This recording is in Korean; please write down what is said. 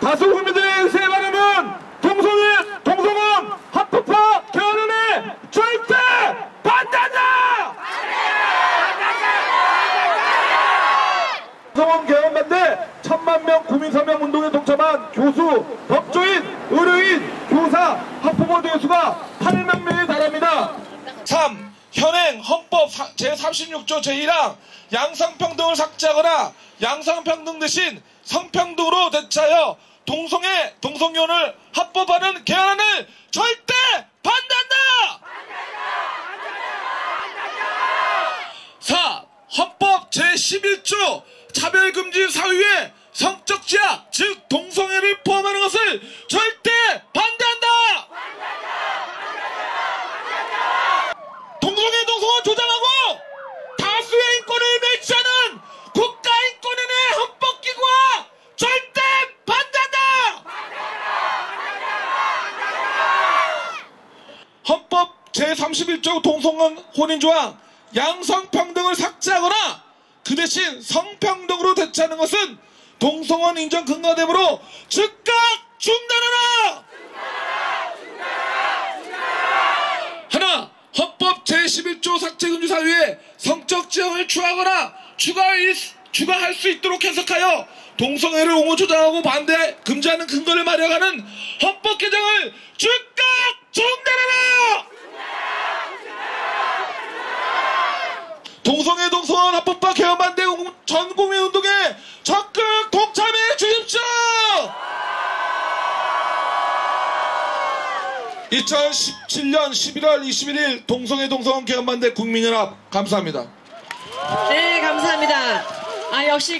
다수 국민들의 의사의 바람은 동성애, 동성혼, 합법화 결혼에 절대 반대한다! 동성혼 개헌 반대 천만 명 국민 서명 운동에 동참한 교수, 법조인, 의료인, 교사, 학부모 등 수가 8만 명에 달합니다. 3. 현행 헌법 제36조 제1항 양성평등을 삭제하거나 양성평등 대신 성평등 대체하여 동성애, 동성연을 합법화하는 개헌안을 절대 반대한다! 4. 헌법 제11조 차별금지 사유에 성적 지하, 즉 동성애를 포함하는 것을 절대 반대한다! 동성애 동성을 조장하고 다수의 인권을 멸치하는 국가인권위원회 헌법기구와 절대 반대한다! 헌법 제31조 동성혼 혼인조항 양성평등을 삭제하거나 그 대신 성평등으로 대체하는 것은 동성혼 인정 근거대으로 즉각 중단하라! 하나 헌법 제11조 삭제 금지 사유에 성적 지형을 추하거나 추가할, 추가할 수 있도록 해석하여 동성애를 옹호 조장하고 반대 금지하는 근거를 마련하는 헌법 개정을 즉각 중단하라! 동성애 동성혼 합법화 개헌 반대 전 국민 운동에 적극 동참해 주십시오! 2017년 11월 21일 동성애 동성혼 개헌 반대 국민연합 감사합니다. 네, 감사합니다. 아, 역시